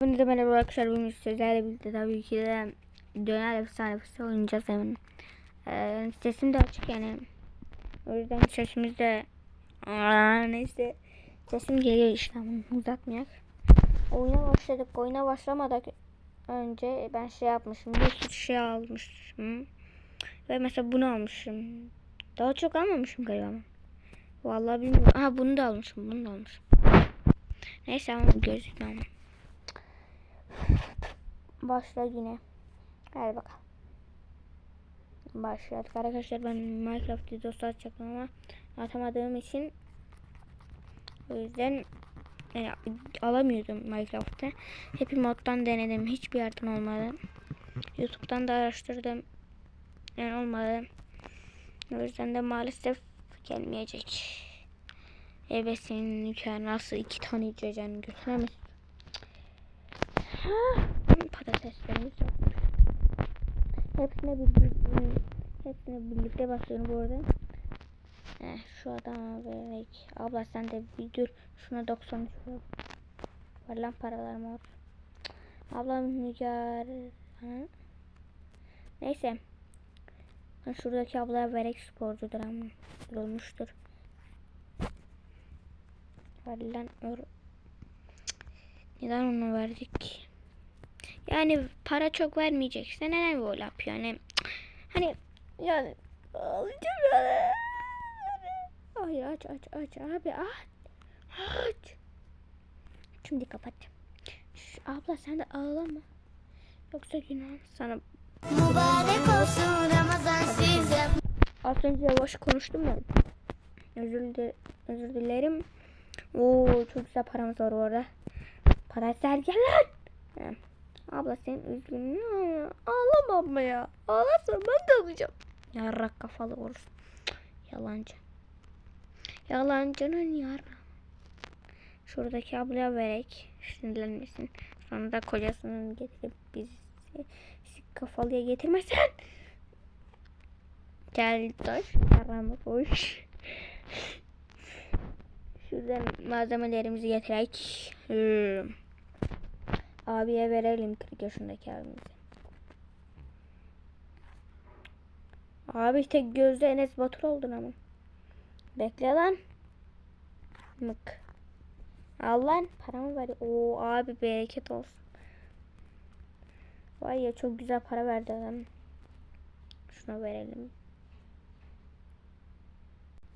Hepinize merhaba arkadaşlar. Bugün sizlerle birlikte tabii ki de döner efsanesi oynayacağız hemen. Ee, sesim de açık yani. O yüzden sesimiz de Aa, neyse. Sesim geliyor işte uzatmayak. Oyuna başladık. Oyuna başlamadan önce ben şey yapmışım. Bir sürü şey almışım. Ve mesela bunu almışım. Daha çok almamışım galiba. Vallahi bilmiyorum. Aha bunu da almışım. Bunu da almışım. Neyse ama gözükmüyor. Başla yine. Hadi bakalım. Başladık arkadaşlar ben Minecraft videosu açacaktım ama atamadığım için o yüzden yani alamıyordum Minecraft'ta. Hep moddan denedim. Hiçbir yerden olmadı. Youtube'dan da araştırdım. Yani olmadı. O yüzden de maalesef gelmeyecek. Ebesin nikahı nasıl iki tane içeceğini götüremez. Patateslerimiz yok. Hepsine birlikte, hepsine birlikte basıyorum bu arada. Heh, şu adama vererek. Abla sen de bir dur. Şuna 93 ver. Var lan paralarım var. Ablam Nigar. Ha? Neyse. Şuradaki abla verek sporcudur ama. Olmuştur. Var lan. or- Neden onu verdik? Yani para çok vermeyecekse neden böyle yapıyor? Yani hani yani alacağım. Ay aç aç aç abi aç. Aç. Şimdi kapat. Şş, abla sen de ağlama. Yoksa günah sana. Mübarek olsun Ramazan size. Az önce yavaş konuştum ya. Özür, dile- özür dilerim. Oo çok güzel paramız var orada. Para sergen lan. Abla sen üzgün ya. Ağlama abla ya. Ağlarsan ben de alacağım. Yarrak kafalı olursun. Yalancı. Yalancının yarra. Şuradaki ablaya verek. Sinirlenmesin. Sonra da kocasının getirip bizi kafalıya getirmesen. Gel taş. Yaramı boş. Şuradan malzemelerimizi getirek. Hmm. Abiye verelim 40 yaşındaki abimize. Abi tek gözde Enes Batur oldun ama. Bekle lan. Mık. Al lan paramı ver. Oo abi bereket olsun. Vay ya çok güzel para verdi adam. Şuna verelim.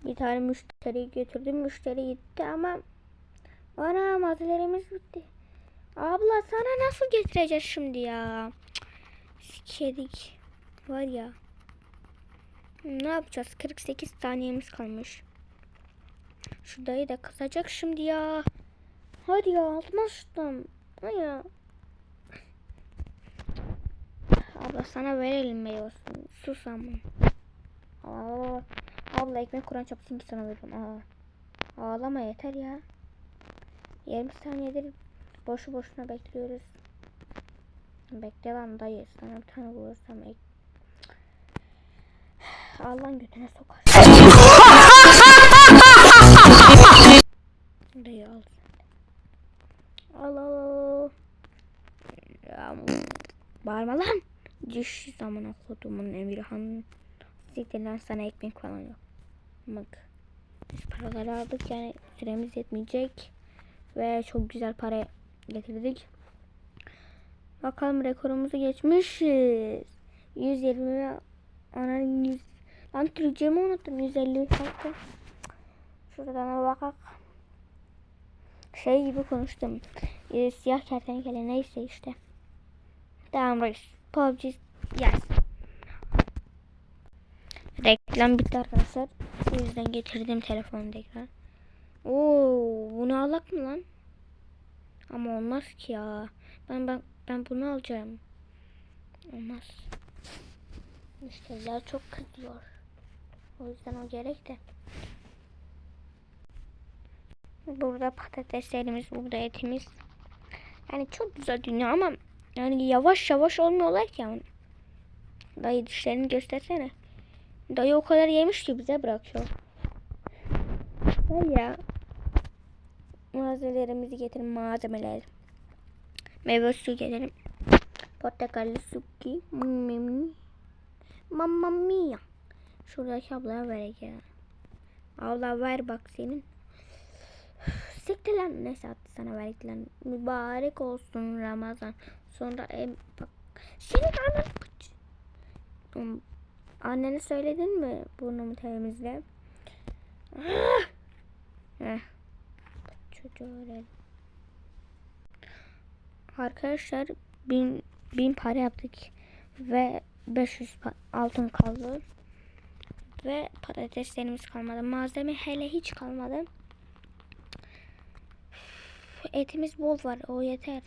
Bir tane müşteri götürdüm. Müşteri gitti ama ana malzemelerimiz bitti. Abla sana nasıl getireceğiz şimdi ya? Sikedik. Var ya. Ne yapacağız? 48 saniyemiz kalmış. Şu dayı da kızacak şimdi ya. Hadi ya altıma. Hadi ya. Abla sana verelim be olsun. Sus ama. Aa, abla ekmek kuran çapsın ki sana veriyorum. Aa. Ağlama yeter ya. 20 saniyedir boşu boşuna bekliyoruz. Bekle dayı. Sana bir tane bulursam ek... Allah'ın götüne sokar. dayı al. Al al al. Bağırma lan. Düş zaman kodumun Emirhan. Siktir sana ekmek falan yok. Bak. Biz paraları aldık yani süremiz yetmeyecek. Ve çok güzel para getirdik. Bakalım rekorumuzu geçmişiz. 120 ananın 100 Lan Türkçe'mi unuttum 150 hatta. Şuradan bakak. Şey gibi konuştum. Ee, siyah kertenkele neyse işte. Devam reis. PUBG yes. Reklam bitti arkadaşlar. O yüzden getirdim telefonu tekrar. Oo, bunu alak mı lan? Ama olmaz ki ya. Ben ben ben bunu alacağım. Olmaz. Müşteriler çok kızıyor. O yüzden o gerek de. Burada patateslerimiz, burada etimiz. Yani çok güzel dünya ama yani yavaş yavaş olmuyorlar ki yani. Dayı dişlerini göstersene. Dayı o kadar yemiş ki bize bırakıyor. Gel ya. Malzemelerimizi getirin malzemeler. Meyve suyu gelelim. Portakallı suki. Mimi. Mamma mia. Şuradaki ablaya verek ya. Abla ver bak senin. Siktir lan ne sattı sana verdik lan. Mübarek olsun Ramazan. Sonra em, bak. Senin kaç. Hmm, Annene söyledin mi burnumu temizle? Ah! Heh. Çocuğu öğrenelim. Arkadaşlar bin, bin para yaptık ve 500 pa- altın kaldı. Ve patateslerimiz kalmadı. Malzeme hele hiç kalmadı. Etimiz bol var. O yeter.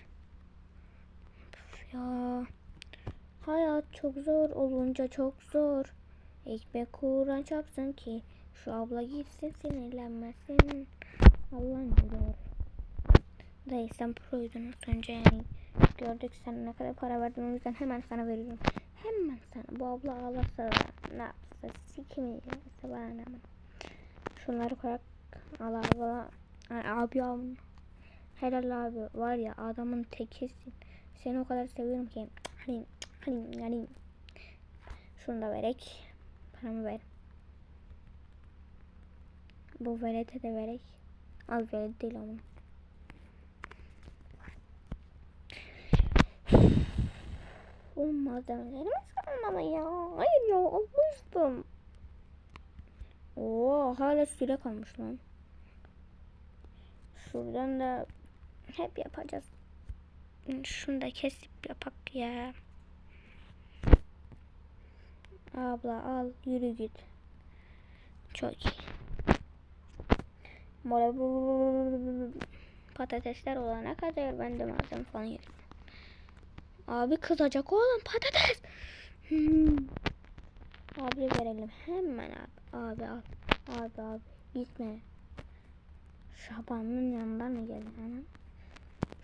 Ya. Hayat çok zor olunca çok zor. Ekmek uğran çapsın ki şu abla gitsin sinirlenmesin Allah'ın zor Dayı sen proydun önce yani gördük sen ne kadar para verdin o yüzden hemen sana veriyorum. Hemen sana bu abla ağlarsa ne yapsa sikimi ne aman. Şunları koyak Allah Allah yani abi abi helal abi var ya adamın tekisin. Seni o kadar seviyorum ki hani hani yani şunu da verek paramı ver. Bu velete de verek. Az velet değil ama. O malzemelerimiz kalmadı ya. Hayır ya almıştım. Oo hala süre kalmış lan. Şuradan da hep yapacağız. Şunu da kesip yapak ya. Abla al yürü git. Çok iyi. Böyle patatesler olana kadar ben de malzeme falan yerim. Abi kızacak oğlum patates. Hmm. Abi verelim hemen abi. Abi al. Abi abi gitme. Şabanın yanından mı geldin hemen?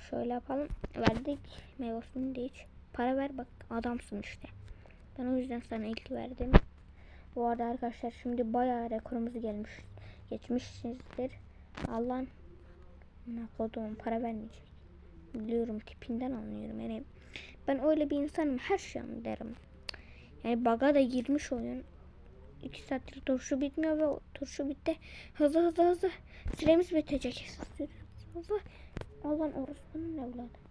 Şöyle yapalım. Verdik meyvesini de hiç. Para ver bak adamsın işte. Ben o yüzden sana ilk verdim. Bu arada arkadaşlar şimdi bayağı rekorumuz gelmiş. Geçmişsinizdir. Allah'ın ne koduğum para vermeyecek. Biliyorum tipinden anlıyorum. Yani ben öyle bir insanım. Her şey derim. Yani baga da girmiş oyun. 2 saattir turşu bitmiyor ve turşu bitti. Hızlı hızlı hızlı. Süremiz bitecek. Hızlı hızlı. Allah'ın orospunun evladı.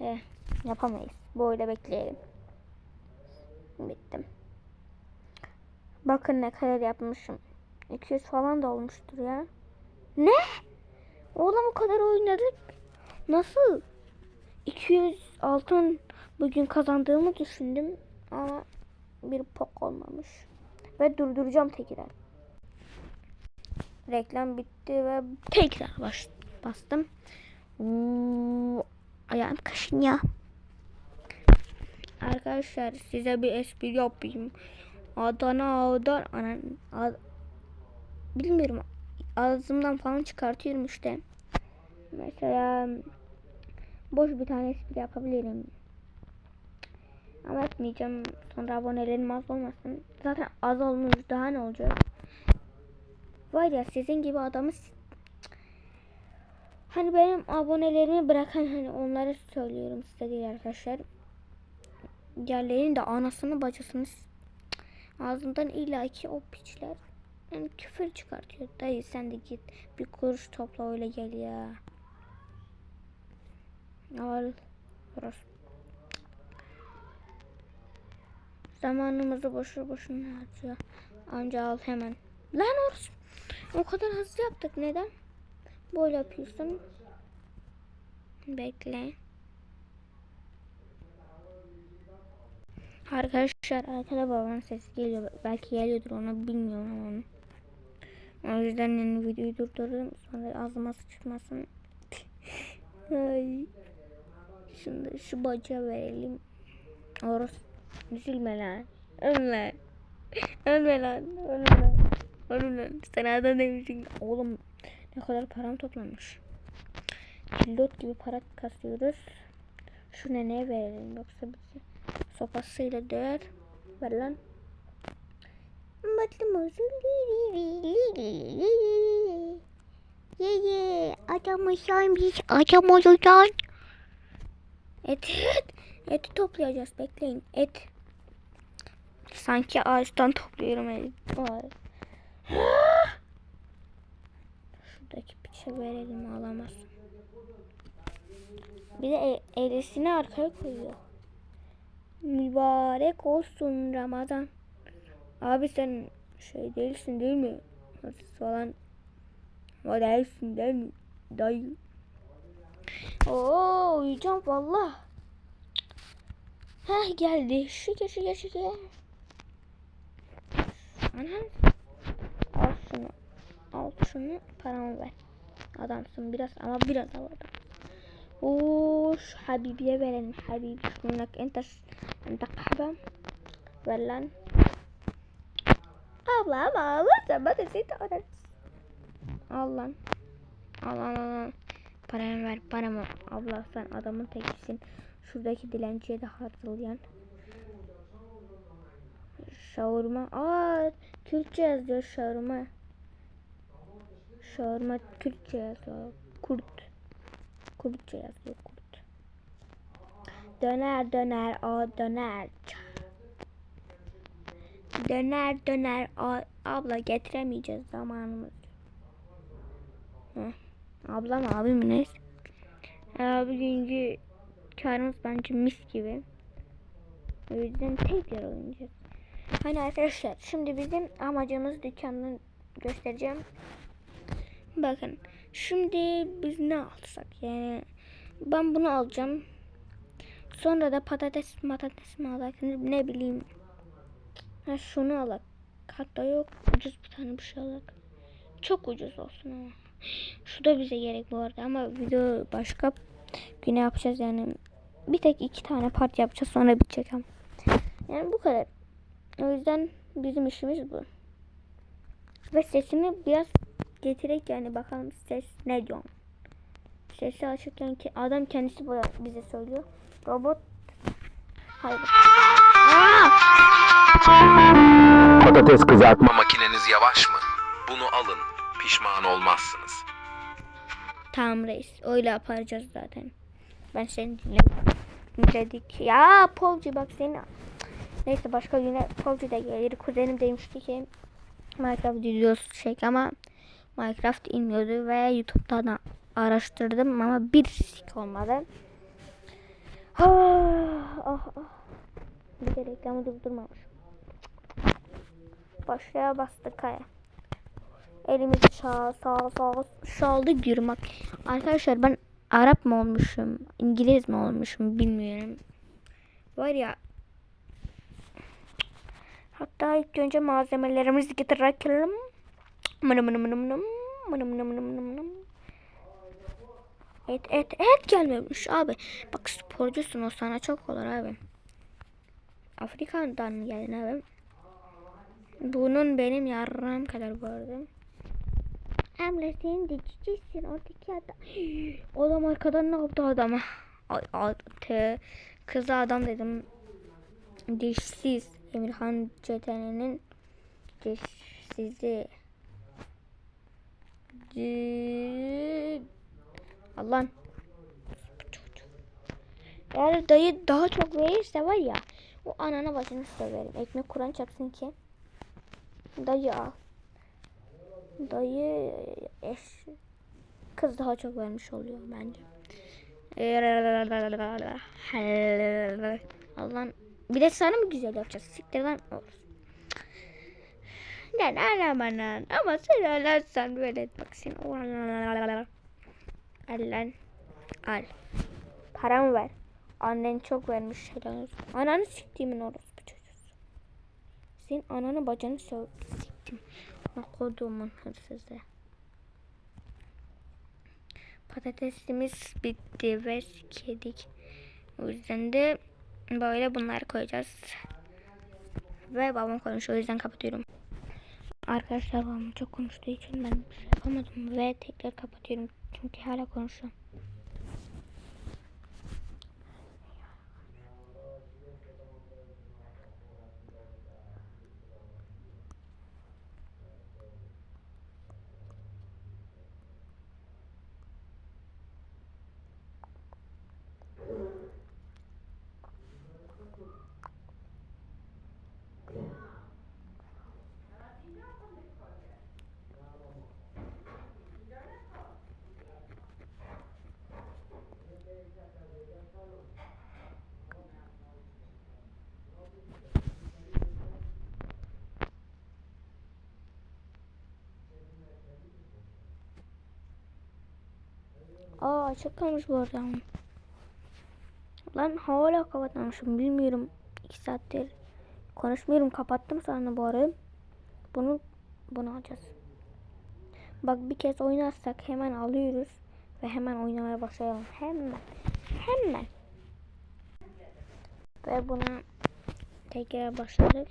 Eh, yapamayız. Böyle bekleyelim. Bittim. Bakın ne kadar yapmışım. 200 falan da olmuştur ya. Ne? Oğlum o kadar oynadık. Nasıl? 200 altın bugün kazandığımı düşündüm ama bir pok olmamış. Ve durduracağım tekrar. Reklam bitti ve tekrar baş, bastım. Uuu, ayağım kaşınıyor. Arkadaşlar size bir espri yapayım. Adana Adana Ana, Ad, bilmiyorum ağzımdan falan çıkartıyorum işte. Mesela boş bir tane espri yapabilirim. Ama etmeyeceğim. Sonra abonelerim az olmasın. Zaten az olmuş daha ne olacak? Var ya sizin gibi adamı Hani benim abonelerimi bırakan hani onları söylüyorum size değil arkadaşlar. Diğerlerinin de anasını bacısını ağzından illaki o piçler yani küfür çıkartıyor. Dayı sen de git bir kuruş topla öyle gel ya. Al. Orası. Zamanımızı boşu boşuna harcıyor. Anca al hemen. Lan orası. O kadar hızlı yaptık neden? Böyle yapıyorsun. Bekle. Arkadaşlar arkada babamın sesi geliyor. Belki geliyordur onu bilmiyorum ama onu. O yüzden yani videoyu durdurdum. Sonra ağzıma sıçmasın. Ay. Şimdi şu bacağı verelim. Orası. Üzülme lan. Ölme. Ölme lan. Ölme lan. Ölme lan. Sana da demişsin. Oğlum ne kadar param toplamış. Pilot gibi para kasıyoruz. Şu neneye verelim yoksa bizi sopasıyla döver. Ver lan. Mutlu musun? Ye ye. Adam olsaymış. Adam olacaksın. Et et. Eti toplayacağız. Bekleyin. Et. Sanki ağaçtan topluyorum. Vay. Şuradaki piçe verelim alamaz. Bir de e- elisini arkaya koyuyor. Mübarek olsun Ramazan. Abi sen şey değilsin değil mi? Hırsız falan. O değilsin değil mi? Dayı. Oo uyuyacağım valla. Heh geldi. Şükür şükür şükür. Anam. Al şunu. Al şunu. Paramı ver. Adamsın biraz ama biraz havada. Oo şu Habibi'ye verelim. Habibi şunak ente ente kahve. Ver lan. Abla ama alırsa bana seni arar. Al lan. Al al. Paramı ver paramı. Abla sen adamın tekisin. Şuradaki dilenciye de hazırlayan. Şavurma. Aa Türkçe yazıyor şavurma. Şavurma Türkçe yazıyor. Kurt. Kurtça yazıyor kurt. Döner döner o döner. Döner döner abla getiremeyeceğiz zamanımız. Heh. Ablam abi mi neyse. Ee, bugünkü karımız bence mis gibi. O yüzden tekrar oynayacağız. Hani arkadaşlar şimdi bizim amacımız dükkanını göstereceğim. Bakın şimdi biz ne alsak yani ben bunu alacağım. Sonra da patates patates mi alak ne bileyim. Ha şunu alak. Hatta yok ucuz bir tane bir şey alak. Çok ucuz olsun ama. Şu da bize gerek bu arada ama video başka güne yapacağız yani. Bir tek iki tane part yapacağız sonra bitecek ama. Yani bu kadar. O yüzden bizim işimiz bu. Ve sesimi biraz getirek yani bakalım ses ne diyor. Sesi açıkken ki adam kendisi bize söylüyor. Robot Hayır. Aa! Patates kızartma makineniz yavaş mı? Bunu alın. Pişman olmazsınız. Tamam reis. Öyle yapacağız zaten. Ben seni. Dinledik. Ya Polcu bak seni. Neyse başka güne Polcu da gelir. Kuzenim demişti ki Minecraft videosu çek ama Minecraft inmiyordu ve YouTube'dan da araştırdım ama bir sik olmadı. Ah, ah, ah. Bir de reklamı durdurmamış. Başlığa bastık kaya. Elimizi sağ sağ sağ saldı yürümek. Arkadaşlar ben Arap mı olmuşum, İngiliz mi olmuşum bilmiyorum. Var ya Hatta ilk önce malzemelerimizi getirelim. Mınım mınım mınım. Mınım mınım mınım mınım mınım. Et et et gelmemiş abi. Bak sporcusun o sana çok olur abi. Afrika'dan mı geldin abi? Bunun benim yarram kadar bu arada. Emre senin de cicisin oradaki adam. Adam arkadan ne yaptı adama? Te, kıza adam dedim. Dişsiz. Emirhan Çetene'nin dişsizi. Di- Allah'ın. Eğer dayı daha çok verirse var ya o anana başını severim. Ekmek kuran çaksın ki. Dayı al. Dayı eş kız daha çok vermiş oluyor bence. Allah'ın bir de sana mı güzel yapacağız? Siktir lan. Lan arabanan ama sen alarsan böyle bak seni. Al lan. Al. Paramı ver. Annen çok vermiş helal olsun. Ananı siktiğimin orospu çocuğusu. Senin ananı bacanı siktim. Kodumun hırsızı. Patatesimiz bitti ve sikedik. O yüzden de böyle bunları koyacağız. Ve babam konuşuyor o yüzden kapatıyorum. Arkadaşlar babam çok konuştuğu için ben bir şey yapamadım ve tekrar kapatıyorum. Çünkü hala konuşuyor. açık kalmış bu arada. Lan hala kapatmamışım bilmiyorum. 2 saattir konuşmuyorum kapattım sonra bu arada. Bunu bunu alacağız. Bak bir kez oynarsak hemen alıyoruz ve hemen oynamaya başlayalım. Hemen. Hemen. Ve buna tekrar başladık.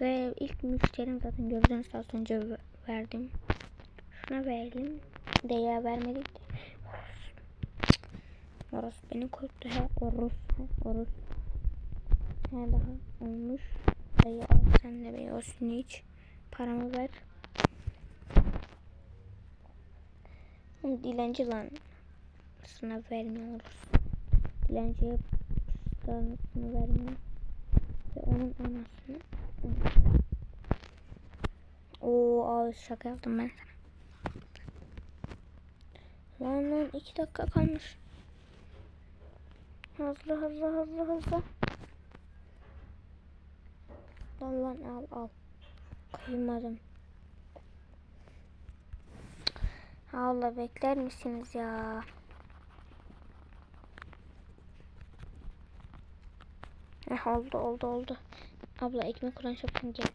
Ve ilk müşterim zaten gördüğünüz az önce verdim. Şuna verelim. Değer vermedik Orası beni korktu. He orus. He orus. He daha olmuş. Dayı al sen de bir olsun hiç. Paramı ver. Dilenci lan. Sınav vermiyoruz. Dilenciye sınavını vermiyor. Ve onun anasını. Oo abi şaka yaptım ben sana. Lan lan iki dakika kalmış. Hızlı hızlı hızlı hızlı. Lan lan al al. Kıymadım. Allah bekler misiniz ya? Heh, oldu oldu oldu. Abla ekmek kuran şapkın gel.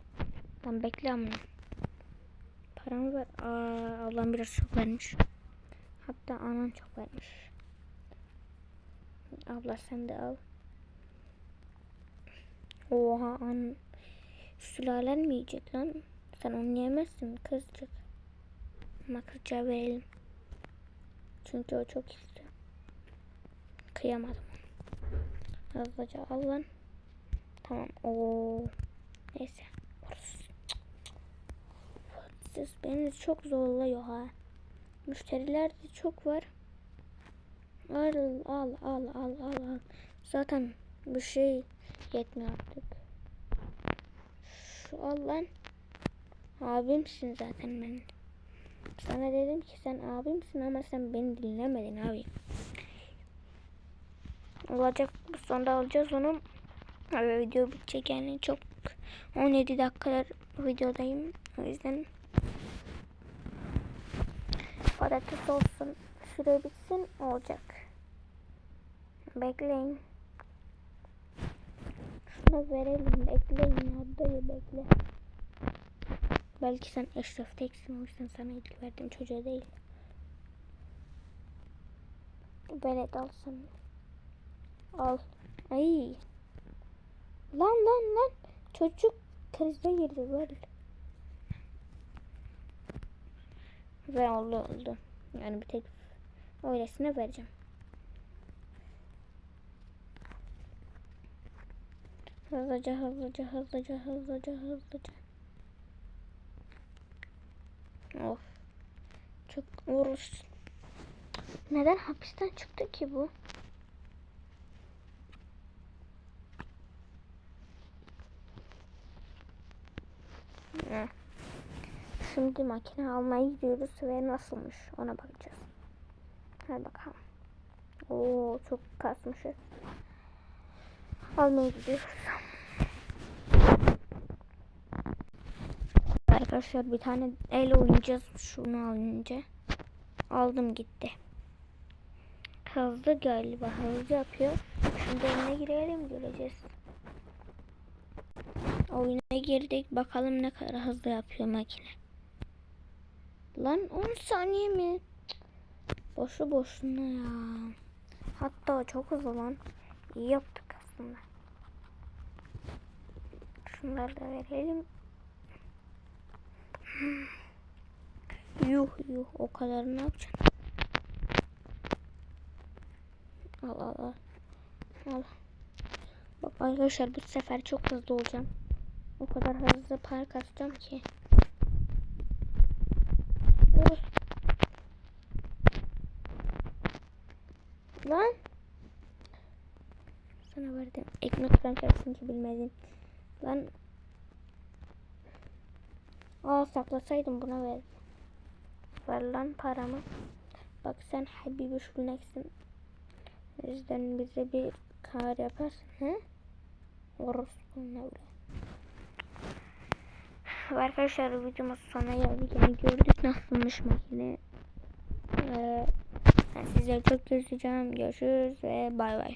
Lan bekle ama. Paramı ver. Aa, ablam biraz çok vermiş. Hatta anan çok vermiş. Abla sen de al. Oha an sülalen mi yiyecek lan? Sen onu yemezsin kızcık. Ama verelim. Çünkü o çok istiyor. Kıyamadım. Hızlıca al lan. Tamam. Oo. Neyse. Siz beni çok zorluyor ha. Müşteriler de çok var. Al al al al al. Zaten bu şey yetmiyor artık. Şu al lan. Abimsin zaten ben. Sana dedim ki sen abimsin ama sen beni dinlemedin abi. Olacak sonra alacağız onu. Abi video bitecek yani çok 17 dakikalar videodayım. O yüzden patates olsun. Süre bitsin olacak. Bekleyin. Şuna verelim. Bekleyin. Haddayı bekle. Belki sen Eşref teksin. O yüzden sana ilk verdim. Çocuğa değil. Belet alsın. Al. Ay. Lan lan lan. Çocuk krize girdi. Ver. Ve oldu oldu. Yani bir tek öylesine vereceğim. Hızlıca hızlıca hızlıca hızlıca hızlıca. Of. Çok uğraş. Neden hapisten çıktı ki bu? Şimdi makine almaya gidiyoruz ve nasılmış ona bakacağız. Hadi bakalım. Oo çok kasmışız. Almaya gidiyoruz. Arkadaşlar bir tane el oynayacağız şunu alınca. Aldım gitti. Hızlı galiba hızlı yapıyor. Şimdi oyuna girelim göreceğiz. Oyuna girdik bakalım ne kadar hızlı yapıyor makine. Lan 10 saniye mi? Boşu boşuna ya. Hatta çok hızlı lan. İyi yaptık aslında. Şunları da verelim. Yuh yuh o kadar ne yapacaksın? Al al al. Al. Bak arkadaşlar bu sefer çok hızlı olacağım. O kadar hızlı park atacağım ki. Dur. Lan. Sana verdim. Ekmek çarpsın ki bilmedin. Lan. Aa saklasaydım buna ver. Ver lan paramı. Bak sen Habibi Şulneksin. O yüzden bize bir kar yaparsın. He? Orospu'nun öyle. Arkadaşlar videomuz sonuna geldik. Yani gördük nasılmış makine. Ee, ben Sizleri çok görüşeceğim. Görüşürüz ve bay bay.